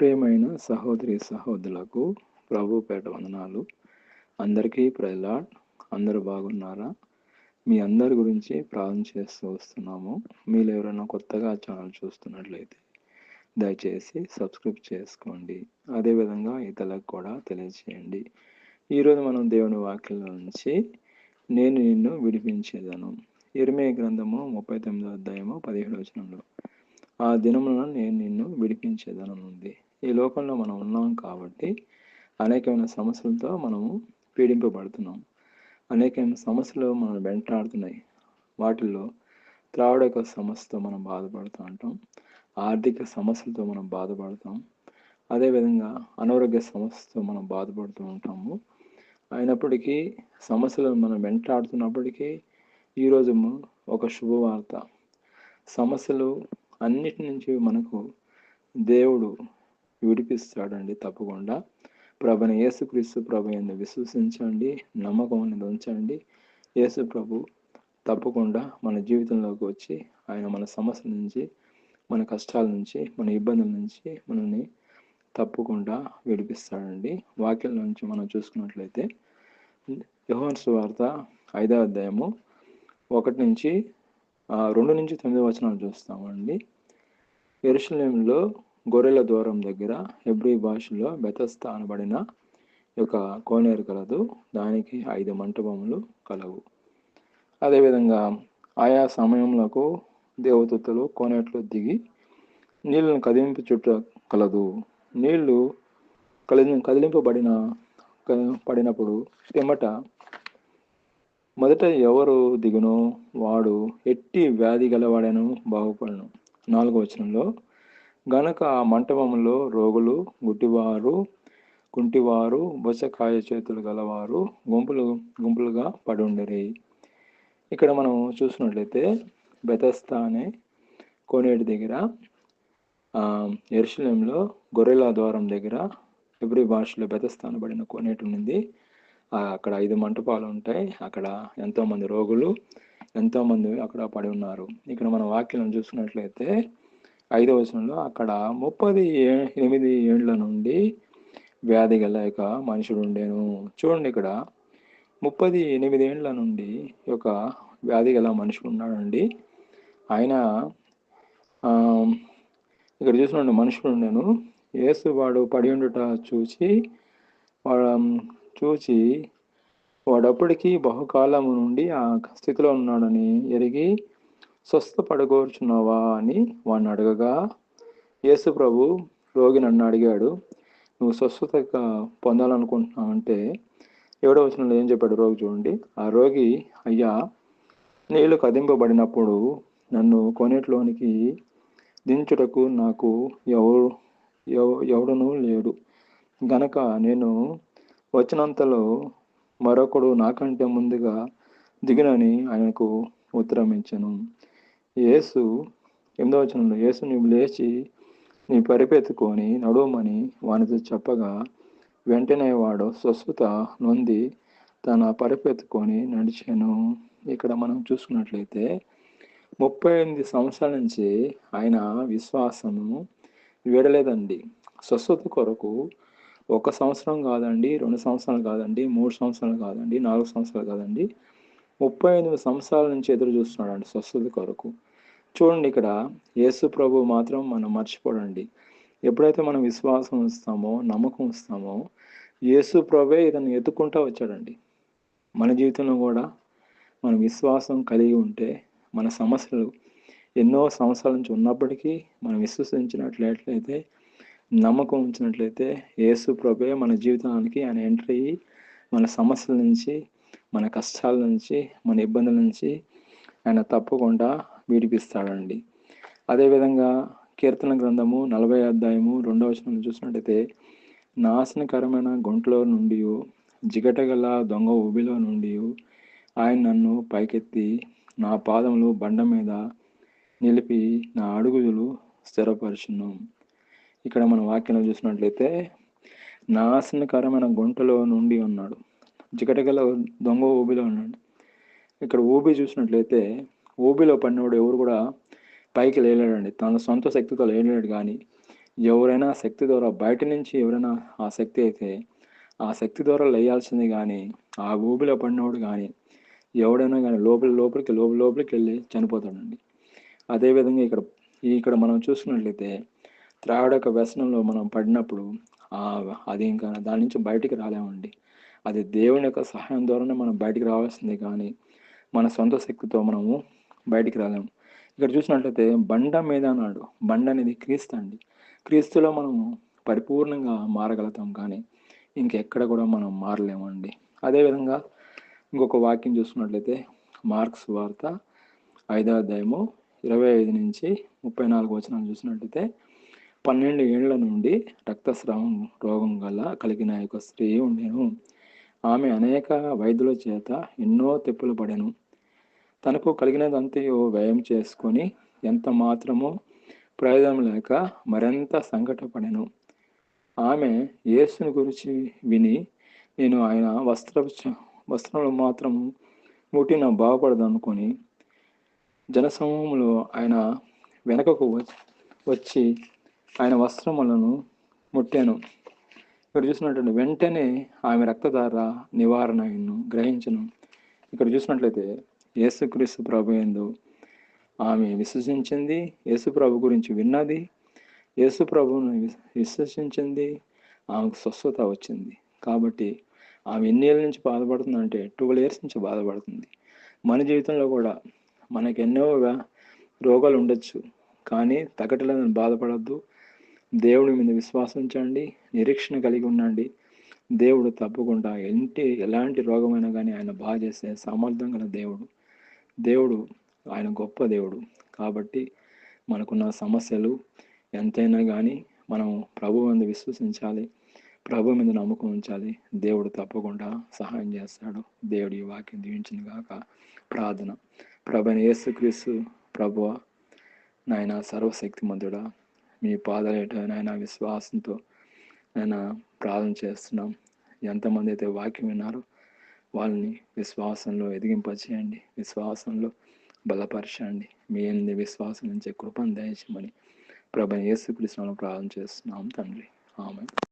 ప్రియమైన సహోదరి సహోదరులకు ప్రభు పేట వందనాలు. అందరికీ ప్రజలాడ్ అందరూ బాగున్నారా? మీ అందరి గురించి ప్రార్థన చేస్తూ వస్తున్నాము. మీరు ఎవరైనా కొత్తగా ఛానల్ చూస్తున్నట్లయితే దయచేసి సబ్స్క్రైబ్ చేసుకోండి. అదేవిధంగా ఇతరులకు కూడా తెలియజేయండి. ఈరోజు మనం దేవుని వాక్యం నుంచి నేను నిన్ను విడిపించేదను. ఇరమే గ్రంథము ముప్పై తొమ్మిదో అధ్యాయము పదిహేడు వచనంలో ఆ దినమున నేను నిన్ను విడిపించేదననుంది ఈ లోకంలో మనం ఉన్నాం కాబట్టి అనేకమైన సమస్యలతో మనము పీడింపబడుతున్నాం. అనేకమైన సమస్యలు మనం వెంటాడుతున్నాయి. వాటిల్లో త్రావడక సమస్యతో మనం బాధపడుతూ ఉంటాం. ఆర్థిక సమస్యలతో మనం బాధపడతాం. అదేవిధంగా అనారోగ్య సమస్యతో మనం బాధపడుతూ ఉంటాము. అయినప్పటికీ సమస్యలు మనం వెంటాడుతున్నప్పటికీ ఈరోజు ఒక శుభవార్త. సమస్యలు అన్నిటి నుంచి మనకు దేవుడు విడిపిస్తాడండి తప్పకుండా. ప్రభుని యేసుక్రీస్తు ప్రభు ఎందు విశ్వసించండి నమ్మకం అనేది ఉంచండి. యేసు ప్రభు తప్పకుండా మన జీవితంలోకి వచ్చి ఆయన మన సమస్యల నుంచి మన కష్టాల నుంచి మన ఇబ్బందుల నుంచి మనల్ని తప్పకుండా విడిపిస్తాడండి. వాక్యం నుంచి మనం చూసుకున్నట్లయితే యోహన్ వార్త ఐదో అధ్యాయము ఒకటి నుంచి రెండు నుంచి తొమ్మిది వచనాలు చూస్తామండి. ఎరుషలేంలో గొర్రెల దూరం దగ్గర హెబ్రి భాషలో బెతస్త అనబడిన యొక్క కోనేరు కలదు. దానికి ఐదు మంటపములు కలవు. అదేవిధంగా ఆయా సమయంలో దేవదూతలు కోనేట్లో దిగి నీళ్ళను కదిలింపు చుట్ట కలదు. నీళ్ళు కదిలి కదిలింపబడిన పడినప్పుడు ఎమ్మట మొదట ఎవరు దిగునో? వాడు ఎట్టి వ్యాధి గలవాడను బాగుపడను. నాలుగో వచనంలో గనక ఆ మంటపంలో రోగులు గుడ్డివారు కుంటివారు బొసకాయ చేతులు గలవారు గుంపులు గుంపులుగా పడి ఉండరి ఇక్కడ మనం చూసినట్లయితే బెతస్తా అనే కోనేటి దగ్గర ఎరుశలంలో గొర్రెల ద్వారం దగ్గర ఎబ్రి భాషలో బెతస్థాన పడిన కోనేటి ఉంది అక్కడ ఐదు మంటపాలు ఉంటాయి. అక్కడ ఎంతోమంది రోగులు ఎంతోమంది అక్కడ పడి ఉన్నారు. ఇక్కడ మన వాక్యం చూసుకున్నట్లయితే ఐదవ వచనంలో అక్కడ ముప్పది ఎనిమిది ఏండ్ల నుండి వ్యాధి గల మనుషుడు ఉండేను. చూడండి ఇక్కడ. ముప్పది ఎనిమిది ఏండ్ల నుండి ఒక వ్యాధి గల మనుషుడు ఉన్నాడండి. ఆయన ఇక్కడ చూసినట్టు మనుషుడు ఉండేను. యేసు వాడు పడి ఉండుట చూసి వాడు చూచి వాడప్పటికీ బహుకాలము నుండి ఆ స్థితిలో ఉన్నాడని ఎరిగి స్వస్థపడగోర్చున్నావా అని వాడిని అడగగా యేసు ప్రభు రోగి నన్ను అడిగాడు నువ్వు స్వస్థత పొందాలనుకుంటున్నావు అంటే ఏడో వచనంలో ఏం చెప్పాడు రోగి చూడండి. ఆ రోగి అయ్యా నీళ్ళు కదింపబడినప్పుడు నన్ను కొనేట్లోనికి దించుటకు నాకు ఎవరు ఎవడునూ లేడు. గనక నేను వచ్చినంతలో మరొకడు నాకంటే ముందుగా దిగినని ఆయనకు ఉత్తరం ఇచ్చాను యేసు ఎనిమిదో వచనంలో యేసు నీవు లేచి నీ పరిపెత్తుకొని నడుమని వానితో చెప్పగా వెంటనే వాడు స్వస్థత నొంది తన పరిపెత్తుకొని నడిచాను. ఇక్కడ మనం చూసుకున్నట్లయితే ముప్పై ఎనిమిది సంవత్సరాల నుంచి ఆయన విశ్వాసము వీడలేదండి. స్వస్థత కొరకు ఒక సంవత్సరం కాదండి రెండు సంవత్సరాలు కాదండి మూడు సంవత్సరాలు కాదండి నాలుగు సంవత్సరాలు కాదండి ముప్పై ఎనిమిది సంవత్సరాల నుంచి ఎదురు చూస్తున్నాడు అండి స్వస్థత కొరకు. చూడండి ఇక్కడ యేసు ప్రభు మాత్రం మనం మర్చిపోడండి. ఎప్పుడైతే మనం విశ్వాసం ఇస్తామో నమ్మకం ఇస్తామో యేసు ప్రభే ఇతను ఎత్తుకుంటా వచ్చాడండి. మన జీవితంలో కూడా మనం విశ్వాసం కలిగి ఉంటే మన సమస్యలు ఎన్నో సంవత్సరాల నుంచి ఉన్నప్పటికీ మనం విశ్వసించినట్లయితే నమ్మకం ఉంచినట్లయితే యేసు ప్రభే మన జీవితానికి ఆయన ఎంట్రీ అయ్యి మన సమస్యల నుంచి మన కష్టాల నుంచి మన ఇబ్బందుల నుంచి ఆయన తప్పకుండా విడిపిస్తాడండి. అదేవిధంగా కీర్తన గ్రంథము నలభై అధ్యాయము రెండవ వచనం చూసినట్టయితే నాశనకరమైన గుంటలో నుండి జిగటగల దొంగ ఊబిలో నుండి ఆయన నన్ను పైకెత్తి నా పాదములు బండ మీద నిలిపి నా అడుగులు స్థిరపరచును. ఇక్కడ మన వాక్యం చూసినట్లయితే నాశనకరమైన గుంటలో నుండి ఉన్నాడు. జిగటగల దొంగ ఊబిలో ఉన్నాడు. ఇక్కడ ఊబి చూసినట్లయితే ఊబిలో పడినవాడు ఎవరు కూడా పైకి లేలేడండి. తన సొంత శక్తితో లేలేడు కానీ ఎవరైనా శక్తి ద్వారా బయట నుంచి ఎవరైనా ఆ శక్తి అయితే ఆ శక్తి ద్వారా లేయాల్సింది కానీ ఆ ఊబిలో పడినోడు కానీ ఎవడైనా కానీ లోపల లోపలికి లోపల లోపలికి వెళ్ళి చనిపోతాడండి. అదేవిధంగా ఇక్కడ ఇక్కడ మనం చూసుకున్నట్లయితే త్రాగుడు వ్యసనంలో మనం పడినప్పుడు అది ఇంకా దాని నుంచి బయటికి రాలేమండి. అది దేవుని యొక్క సహాయం ద్వారానే మనం బయటికి రావాల్సింది కానీ మన సొంత శక్తితో మనము బయటికి రాలేము. ఇక్కడ చూసినట్లయితే బండ మీద అన్నాడు. బండ అనేది క్రీస్తు అండి. క్రీస్తులో మనము పరిపూర్ణంగా మారగలుగుతాం కానీ ఇంకెక్కడ కూడా మనం మారలేమండి. అదేవిధంగా ఇంకొక వాక్యం చూసుకున్నట్లయితే మార్క్స్ వార్త ఐదో అధ్యాయము ఇరవై ఐదు నుంచి ముప్పై నాలుగు వచనాలు చూసినట్లయితే పన్నెండు ఏళ్ళ నుండి రక్తస్రావం రోగం గల కలిగిన యొక్క స్త్రీ ఉండేను. ఆమె అనేక వైద్యుల చేత ఎన్నో తెప్పులు పడెను. తనకు కలిగినదంతయు వ్యయం చేసుకొని ఎంత మాత్రము ప్రయోజనం లేక మరింత సంకటపడెను. ఆమె యేసుని గురించి విని నేను ఆయన వస్త్ర వస్త్రంలో మాత్రము ముట్టిన బాగుపడదనుకొని జనసమూహంలో ఆయన వెనకకు వచ్చి ఆయన వస్త్రములను ముట్టాను. ఇక్కడ చూసినట్టు వెంటనే ఆమె రక్తధార నివారణ గ్రహించను. ఇక్కడ చూసినట్లయితే యేసుక్రీస్తు ప్రభు ఎందు ఆమె విశ్వసించింది యేసు ప్రభు గురించి విన్నది యేసు ప్రభువును విశ్వసించింది ఆమెకు స్వస్థత వచ్చింది. కాబట్టి ఆమె ఎన్ని ఏళ్ళ నుంచి బాధపడుతుందంటే ట్వెల్వ్ ఇయర్స్ నుంచి బాధపడుతుంది. మన జీవితంలో కూడా మనకు ఎన్నో రోగాలు ఉండొచ్చు కానీ తగ్గట్లేదని బాధపడద్దు. దేవుడి మీద విశ్వాసం ఉంచండి నిరీక్షణ కలిగి ఉండండి. దేవుడు తప్పకుండా ఎంటి ఎలాంటి రోగమైనా కానీ ఆయన బాగా చేసే సామర్థ్యం గల దేవుడు. దేవుడు ఆయన గొప్ప దేవుడు. కాబట్టి మనకున్న సమస్యలు ఎంతైనా కానీ మనం ప్రభు మీద విశ్వసించాలి. ప్రభు మీద నమ్మకం ఉంచాలి. దేవుడు తప్పకుండా సహాయం చేస్తాడు. దేవుడు ఈ వాక్యం దీవించిన కాక ప్రార్థన. ప్రభుని యేసుక్రీస్తు ప్రభువ నాయన సర్వశక్తిమంతుడా మీ పాదలేట నాయన విశ్వాసంతో నాయన ప్రార్థన చేస్తున్నాం. ఎంతమంది అయితే వాక్యం విన్నారో వాళ్ళని విశ్వాసంలో ఎదిగింపచేయండి. విశ్వాసంలో బలపరచండి. మీ ఎన్ని విశ్వాసం నుంచి కృపను దయచేయమని ప్రభ యేసుకృష్ణలో ప్రార్థన చేస్తున్నాం తండ్రి. ఆమె